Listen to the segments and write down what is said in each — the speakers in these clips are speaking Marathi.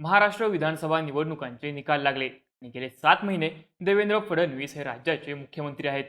महाराष्ट्र विधानसभा निवडणुकांचे निकाल लागले. आणि गेले सात महिने देवेंद्र फडणवीस हे राज्याचे मुख्यमंत्री आहेत.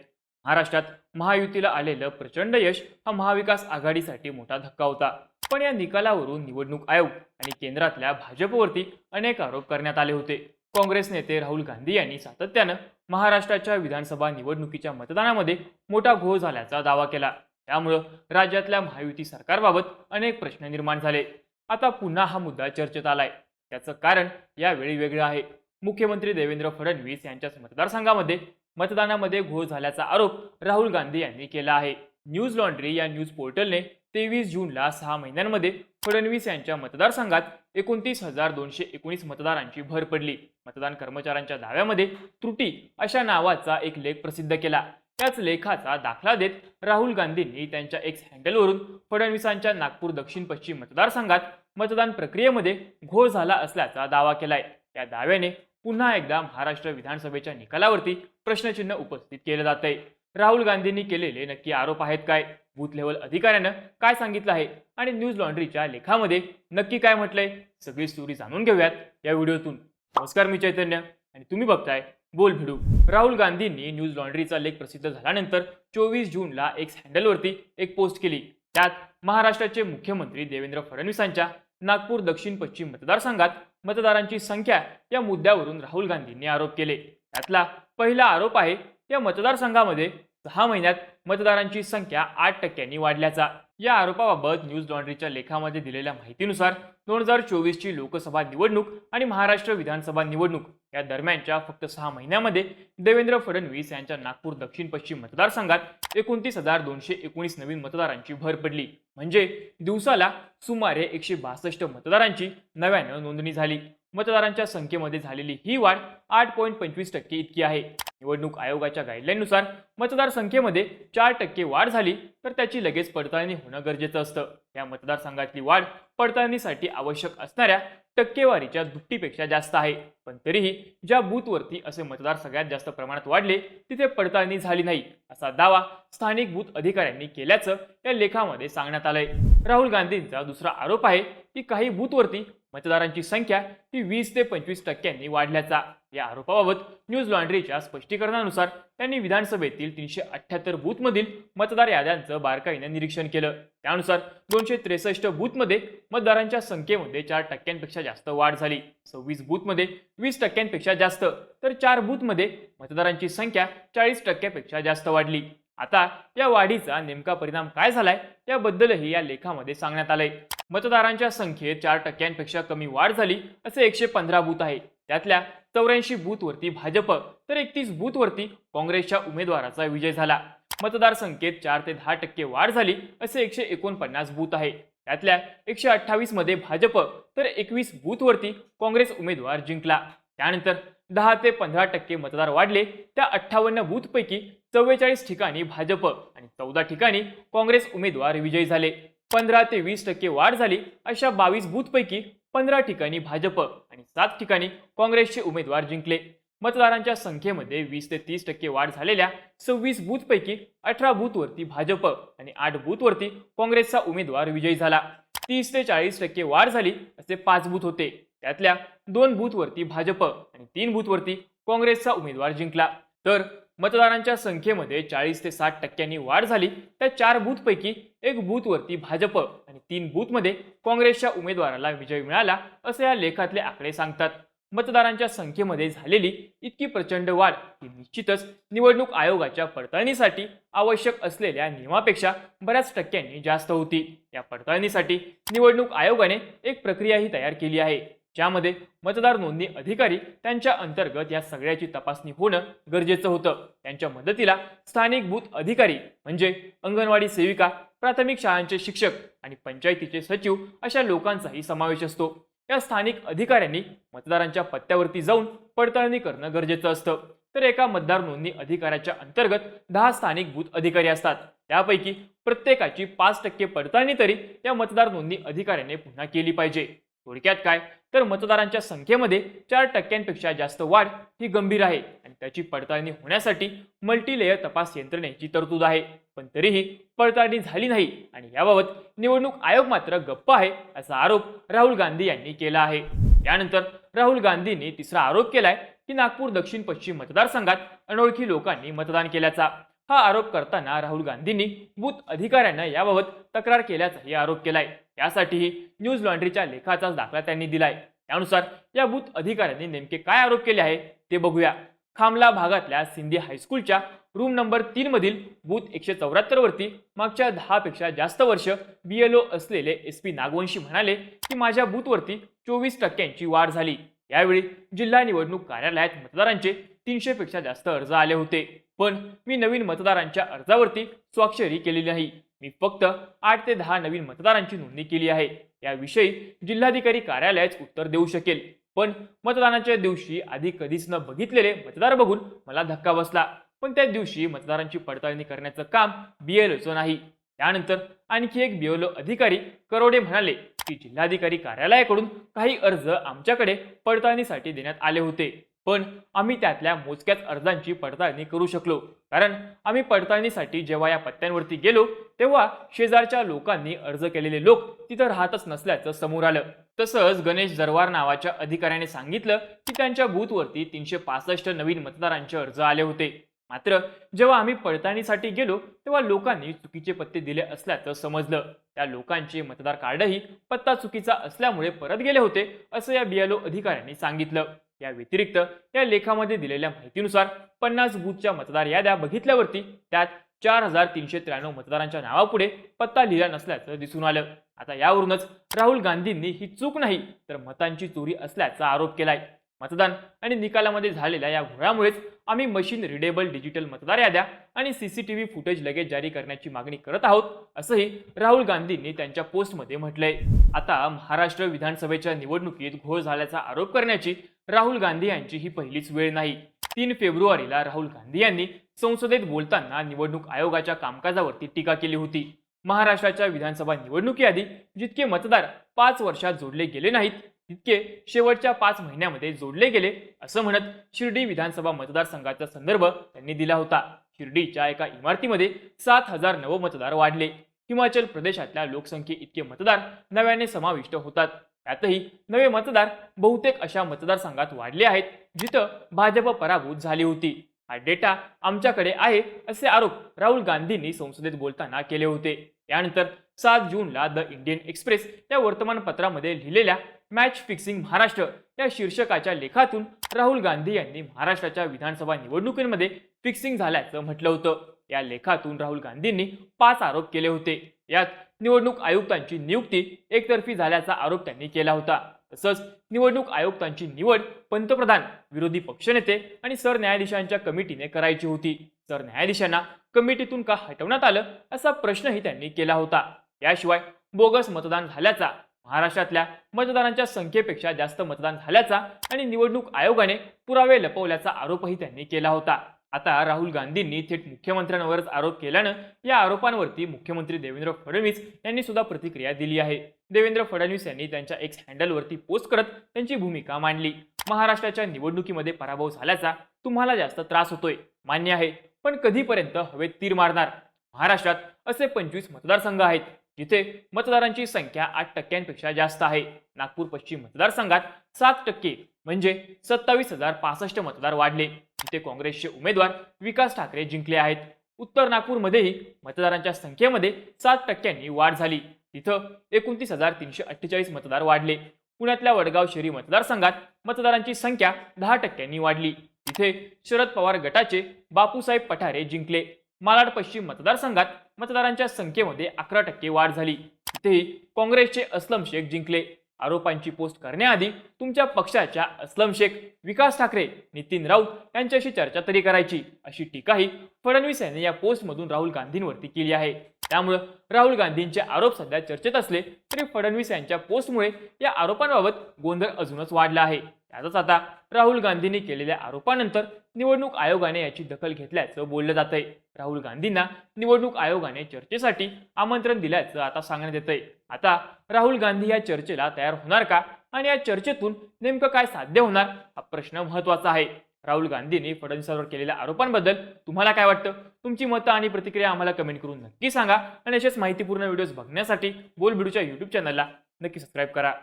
महाराष्ट्रात महायुतीला आलेलं प्रचंड यश हा महाविकास आघाडीसाठी मोठा धक्का होता. पण या निकालावरून निवडणूक आयोग आणि केंद्रातल्या भाजपवरती अनेक आरोप करण्यात आले होते. काँग्रेस नेते राहुल गांधी यांनी सातत्यानं महाराष्ट्राच्या विधानसभा निवडणुकीच्या मतदानामध्ये मोठा घोळ झाल्याचा दावा केला. त्यामुळं राज्यातल्या महायुती सरकारबाबत अनेक प्रश्न निर्माण झाले. आता पुन्हा हा मुद्दा चर्चेत आलाय. त्याचं कारण यावेळी वेगळं आहे. मुख्यमंत्री देवेंद्र फडणवीस यांच्याच मतदारसंघामध्ये मतदानामध्ये घोळ झाल्याचा आरोप राहुल गांधी यांनी केला आहे. न्यूज लॉन्ड्री या न्यूज पोर्टलने तेवीस जूनला सहा महिन्यांमध्ये फडणवीस यांच्या मतदारसंघात एकोणतीस हजार दोनशे एकोणीस मतदारांची भर पडली. मतदान कर्मचाऱ्यांच्या दाव्यामध्ये त्रुटी अशा नावाचा एक लेख प्रसिद्ध केला. त्याच लेखाचा दाखला देत राहुल गांधींनी त्यांच्या एक्स हँडलवरून फडणवीसांच्या नागपूर दक्षिण पश्चिम मतदारसंघात मतदान प्रक्रियेमध्ये घोळ झाला असल्याचा दावा केलाय. या दाव्याने पुन्हा एकदा महाराष्ट्र विधानसभेच्या निकालावरती प्रश्नचिन्ह उपस्थित केलं जात आहे राहुल गांधींनी केलेले नक्की आरोप आहेत काय? बूथ लेवल अधिकाऱ्यानं काय सांगितलं आहे? आणि न्यूज लॉन्ड्रीच्या लेखामध्ये नक्की काय म्हटलंय? सगळी स्टोरी जाणून घेऊयात या व्हिडिओतून. नमस्कार मी चैतन्य. आणि तुम्ही बघताय बोल भिडू. राहुल गांधींनी न्यूज लॉन्ड्रीचा लेख प्रसिद्ध झाल्यानंतर चोवीस जूनला एक्स हँडलवरती एक पोस्ट केली. त्यात महाराष्ट्राचे मुख्यमंत्री देवेंद्र फडणवीसांच्या नागपूर दक्षिण पश्चिम मतदारसंघात मतदारांची संख्या या मुद्द्यावरून राहुल गांधींनी आरोप केले. त्यातला पहिला आरोप आहे या मतदारसंघामध्ये सहा महिन्यात मतदारांची संख्या आठ टक्क्यांनी वाढल्याचा. या आरोपाबाबत न्यूज लॉन्ड्रीच्या लेखामध्ये दिलेल्या माहितीनुसार दोन हजार चोवीसची लोकसभा निवडणूक आणि महाराष्ट्र विधानसभा निवडणूक या दरम्यानच्या फक्त सहा महिन्यामध्ये देवेंद्र फडणवीस यांच्या नागपूर दक्षिण पश्चिम मतदारसंघात एकोणतीस हजार दोनशे एकोणीस नवीन मतदारांची भर पडली. म्हणजे दिवसाला सुमारे एकशे बासष्ट मतदारांची नव्यानं नोंदणी झाली. मतदारांच्या संख्येमध्ये झालेली ही वाढ आठ पॉईंट पंचवीस टक्के इतकी आहे. निवडणूक आयोगाच्या गाईडलाईननुसार मतदार संख्येमध्ये चार टक्के वाढ झाली तर त्याची लगेच पडताळणी होणं गरजेचं असतं. या मतदारसंघातली वाढ पडताळणीसाठी आवश्यक असणाऱ्या टक्केवारीच्या दुपटीपेक्षा जास्त आहे. पण तरीही ज्या बूथवरती असे मतदार सगळ्यात जास्त प्रमाणात वाढले तिथे पडताळणी झाली नाही असा दावा स्थानिक बूथ अधिकाऱ्यांनी केल्याचं या लेखामध्ये सांगण्यात आलंय. राहुल गांधींचा दुसरा आरोप आहे की काही बूथवरती मतदारांची संख्या ही वीस ते पंचवीस टक्क्यांनी वाढल्याचा या आरोपाबाबत न्यूज लॉन्ड्रीच्या स्पष्टीकरणानुसार त्यांनी विधानसभेतील तीनशे अठ्ठ्याहत्तर बूथमधील मतदार याद्यांचं बारकाईने निरीक्षण केलं. त्यानुसार दोनशे त्रेसष्ट बूथमध्ये मतदारांच्या संख्येमध्ये चार टक्क्यांपेक्षा जास्त वाढ झाली. सव्वीस बूथमध्ये वीस टक्क्यांपेक्षा जास्त तर चार बूथमध्ये मतदारांची संख्या चाळीस टक्क्यापेक्षा जास्त वाढली. आता या वाढीचा नेमका परिणाम काय झालाय याबद्दलही या लेखामध्ये सांगण्यात आलंय. मतदारांच्या संख्येत चार टक्क्यांपेक्षा कमी वाढ झाली असे एकशे पंधरा बूथ आहे. त्यातल्या चौऱ्याऐंशी बूथवरती भाजप तर एकतीस बूथवरती काँग्रेसच्या उमेदवाराचा विजय झाला. मतदारसंख्येत चार ते दहा टक्के वाढ झाली असे एकशे एकोणपन्नास बूथ आहे. त्यातल्या एकशे अठ्ठावीसमध्ये भाजप तर एकवीस बूथवरती काँग्रेस उमेदवार जिंकला. त्यानंतर दहा ते पंधरा टक्के मतदार वाढले. त्या अठ्ठावन्न बूथपैकी चव्वेचाळीस ठिकाणी भाजप आणि चौदा ठिकाणी काँग्रेस उमेदवार विजयी झाले. पंधरा ते वीस टक्के वाढ झाली अशा बावीस बूथपैकी पंधरा ठिकाणी भाजप आणि सात ठिकाणी काँग्रेसचे उमेदवार जिंकले. मतदारांच्या संख्येमध्ये वीस ते तीस टक्के वाढ झालेल्या सव्वीस बूथपैकी अठरा बूथवरती भाजप आणि आठ बूथवरती काँग्रेसचा उमेदवार विजयी झाला. तीस ते चाळीस टक्के वाढ झाली असे पाच बूथ होते. त्यातल्या दोन बूथवरती भाजप आणि तीन बूथवरती काँग्रेसचा उमेदवार जिंकला. तर मतदारांच्या संख्येमध्ये चाळीस ते साठ टक्क्यांनी वाढ झाली त्या चार बूथपैकी एक बूथवरती भाजप आणि तीन बूथमध्ये काँग्रेसच्या उमेदवाराला विजय मिळाला असं या लेखातले आकडे सांगतात. मतदारांच्या संख्येमध्ये झालेली इतकी प्रचंड वाढ ही निश्चितच निवडणूक आयोगाच्या पडताळणीसाठी आवश्यक असलेल्या नियमापेक्षा बऱ्याच टक्क्यांनी जास्त होती. या पडताळणीसाठी निवडणूक आयोगाने एक प्रक्रियाही तयार केली आहे. ज्यामध्ये मतदार नोंदणी अधिकारी त्यांच्या अंतर्गत या सगळ्याची तपासणी होणं गरजेचं होतं. त्यांच्या मदतीला स्थानिक बूथ अधिकारी म्हणजे अंगणवाडी सेविका प्राथमिक शाळांचे शिक्षक आणि पंचायतीचे सचिव अशा लोकांचाही समावेश असतो. या स्थानिक अधिकाऱ्यांनी मतदारांच्या पत्त्यावरती जाऊन पडताळणी करणं गरजेचं असतं. तर एका मतदार नोंदणी अधिकाऱ्याच्या अंतर्गत दहा स्थानिक बूथ अधिकारी असतात. त्यापैकी प्रत्येकाची पाच टक्के पडताळणी तरी या मतदार नोंदणी अधिकाऱ्याने पुन्हा केली पाहिजे. थोडक्यात काय? तर मतदारांच्या संख्येमध्ये चार टक्क्यांपेक्षा जास्त वाढ ही गंभीर आहे आणि त्याची पडताळणी होण्यासाठी मल्टीलेयर तपास यंत्रणेची तरतूद आहे. पण तरीही पडताळणी झाली नाही आणि याबाबत निवडणूक आयोग मात्र गप्प आहे असा आरोप राहुल गांधी यांनी केला आहे. त्यानंतर राहुल गांधींनी तिसरा आरोप केलाय की नागपूर दक्षिण पश्चिम मतदारसंघात अनोळखी लोकांनी मतदान केल्याचा. हा आरोप करताना राहुल गांधींनी बूथ अधिकाऱ्यांना याबाबत तक्रार केल्याचाही आरोप केलाय. यासाठीही न्यूज लॉन्ड्रीच्या लेखाचाच दाखला त्यांनी दिलाय. त्यानुसार या बूथ अधिकाऱ्यांनी नेमके काय आरोप केले आहे ते बघूया. खामला भागातल्या सिंधी हायस्कूलच्या रूम नंबर तीन मधील बूथ एकशे चौऱ्याहत्तर वरती मागच्या दहा पेक्षा जास्त वर्ष बीएलओ असलेले एस पी नागवंशी म्हणाले की माझ्या बूथवरती चोवीस टक्क्यांची वाढ झाली. यावेळी जिल्हा निवडणूक कार्यालयात मतदारांचे तीनशे पेक्षा जास्त अर्ज आले होते. पण मी नवीन मतदारांच्या अर्जावरती स्वाक्षरी केलेली नाही. मी फक्त आठ ते दहा नवीन मतदारांची नोंदणी केली आहे. याविषयी जिल्हाधिकारी कार्यालयाच उत्तर देऊ शकेल. पण मतदानाच्या दिवशी आधी कधीच न बघितलेले मतदार बघून मला धक्का बसला. पण त्या दिवशी मतदारांची पडताळणी करण्याचं काम बीएलओचं नाही. त्यानंतर आणखी एक बीएलओ अधिकारी करोडे म्हणाले की जिल्हाधिकारी कार्यालयाकडून काही अर्ज आमच्याकडे पडताळणीसाठी देण्यात आले होते. पण आम्ही त्यातल्या मोजक्याच अर्जांची पडताळणी करू शकलो. कारण आम्ही पडताळणीसाठी जेव्हा या पत्त्यांवरती गेलो तेव्हा शेजारच्या लोकांनी अर्ज केलेले लोक तिथं राहतच नसल्याचं समोर आलं. तसंच गणेश जरवार नावाच्या अधिकाऱ्याने सांगितलं की त्यांच्या बूथवरती तीनशे पासष्ट नवीन मतदारांचे अर्ज आले होते. मात्र जेव्हा आम्ही पडताळणीसाठी गेलो तेव्हा लोकांनी चुकीचे पत्ते दिले असल्याचं समजलं. त्या लोकांचे मतदार कार्डही पत्ता चुकीचा असल्यामुळे परत गेले होते असं या बीएलओ अधिकाऱ्यांनी सांगितलं. या व्यतिरिक्त या लेखामध्ये दिलेल्या माहितीनुसार पन्नास बूथच्या मतदार याद्या बघितल्यावरती त्यात चार हजार तीनशे त्र्याण्णव मतदारांच्या नावापुढे पत्ता लिहिला नसल्याचं दिसून आलं. आता यावरूनच राहुल गांधींनी ही चूक नाही तर मतांची चोरी असल्याचा आरोप केलाय. मतदान आणि निकालामध्ये झालेल्या या घोळामुळेच आम्ही मशीन रिडेबल डिजिटल मतदार याद्या आणि सीसीटीव्ही फुटेज लगेच जारी करण्याची मागणी करत आहोत असंही राहुल गांधींनी त्यांच्या पोस्टमध्ये म्हटलंय. आता महाराष्ट्र विधानसभेच्या निवडणुकीत घोळ झाल्याचा आरोप करण्याची राहुल गांधी यांची ही पहिलीच वेळ नाही. तीन फेब्रुवारीला राहुल गांधी यांनी संसदेत बोलताना निवडणूक आयोगाच्या कामकाजावरती टीका केली होती. महाराष्ट्राच्या विधानसभा निवडणुकीआधी जितके मतदार पाच वर्षात जोडले गेले नाहीत तितके शेवटच्या पाच महिन्यामध्ये जोडले गेले असं म्हणत शिर्डी विधानसभा मतदारसंघाचा संदर्भ त्यांनी दिला होता. शिर्डीच्या एका इमारतीमध्ये सात हजार नवमतदार वाढले. हिमाचल प्रदेशातल्या लोकसंख्ये इतके मतदार नव्याने समाविष्ट होतात. त्यातही नवे मतदार बहुतेक अशा मतदारसंघात वाढले आहेत जिथं भाजप पराभूत झाली होती. हा डेटा आमच्याकडे आहे असे आरोप राहुल गांधींनी संसदेत बोलताना केले होते. त्यानंतर सात जूनला द इंडियन एक्सप्रेस या वर्तमानपत्रामध्ये लिहिलेल्या मॅच फिक्सिंग महाराष्ट्र या शीर्षकाच्या लेखातून राहुल गांधी यांनी महाराष्ट्राच्या विधानसभा निवडणुकीमध्ये फिक्सिंग झाल्याचं म्हटलं होतं. या लेखातून राहुल गांधींनी पाच आरोप केले होते. यात निवडणूक आयुक्तांची नियुक्ती एकतर्फी झाल्याचा आरोप त्यांनी केला होता. तसंच निवडणूक आयुक्तांची निवड पंतप्रधान विरोधी पक्षनेते आणि सरन्यायाधीशांच्या कमिटीने करायची होती. सरन्यायाधीशांना कमिटीतून का हटवण्यात आलं असा प्रश्नही त्यांनी केला होता. याशिवाय बोगस मतदान झाल्याचा महाराष्ट्रातल्या मतदारांच्या संख्येपेक्षा जास्त मतदान झाल्याचा आणि निवडणूक आयोगाने पुरावे लपवल्याचा आरोपही त्यांनी केला होता. आता राहुल गांधींनी थेट मुख्यमंत्र्यांवरच आरोप केल्यानं या आरोपांवरती मुख्यमंत्री देवेंद्र फडणवीस यांनी सुद्धा प्रतिक्रिया दिली आहे. देवेंद्र फडणवीस यांनी त्यांच्या एक्स हँडलवरती पोस्ट करत त्यांची भूमिका मांडली. महाराष्ट्राच्या निवडणुकीमध्ये पराभव झाल्याचा तुम्हाला जास्त त्रास होतोय मान्य आहे पण कधीपर्यंत हवेत तीर मारणार? महाराष्ट्रात असे पंचवीस मतदारसंघ आहेत जिथे मतदारांची संख्या आठ टक्क्यांपेक्षा जास्त आहे. नागपूर पश्चिम मतदारसंघात सात टक्के म्हणजे सत्तावीस हजार पासष्ट मतदार वाढले. जिथे काँग्रेसचे उमेदवार विकास ठाकरे जिंकले आहेत. उत्तर नागपूरमध्येही मतदारांच्या संख्येमध्ये सात टक्क्यांनी वाढ झाली. तिथं एकोणतीस हजार तीनशे अठ्ठेचाळीस मतदार वाढले. पुण्यातल्या वडगाव शहरी मतदारसंघात मतदारांची संख्या दहा टक्क्यांनी वाढली. तिथे शरद पवार गटाचे बापूसाहेब पठारे जिंकले. मालाड पश्चिम मतदारसंघात मतदारांच्या संख्येमध्ये अकरा टक्के वाढ झाली. तिथेही काँग्रेसचे अस्लम शेख जिंकले. आरोपांची पोस्ट करण्याआधी तुमच्या पक्षाच्या अस्लम शेख विकास ठाकरे नितीन राऊत यांच्याशी चर्चा तरी करायची अशी टीकाही फडणवीस यांनी या पोस्टमधून राहुल गांधींवरती केली आहे. त्यामुळं राहुल गांधींचे आरोप सध्या चर्चेत असले तरी फडणवीस यांच्या पोस्टमुळे या आरोपांबाबत गोंधळ अजूनच वाढला आहे. त्यातच आता राहुल गांधींनी केलेल्या आरोपानंतर निवडणूक आयोगाने याची दखल घेतल्याचं बोललं जात आहे राहुल गांधींना निवडणूक आयोगाने चर्चेसाठी आमंत्रण दिल्याचं आता सांगण्यात येत आहे आता राहुल गांधी या चर्चेला तयार होणार का? आणि या चर्चेतून नेमकं काय साध्य होणार? हा प्रश्न महत्त्वाचा आहे. राहुल गांधींनी फडणवीसांवर केलेल्या आरोपांबद्दल तुम्हाला काय वाटतं? तुमची मतं आणि प्रतिक्रिया आम्हाला कमेंट करून नक्की सांगा. आणि असेच माहितीपूर्ण व्हिडिओज बघण्यासाठी बोल बिडूच्या यूट्यूब चॅनलला नक्की सबस्क्राईब करा.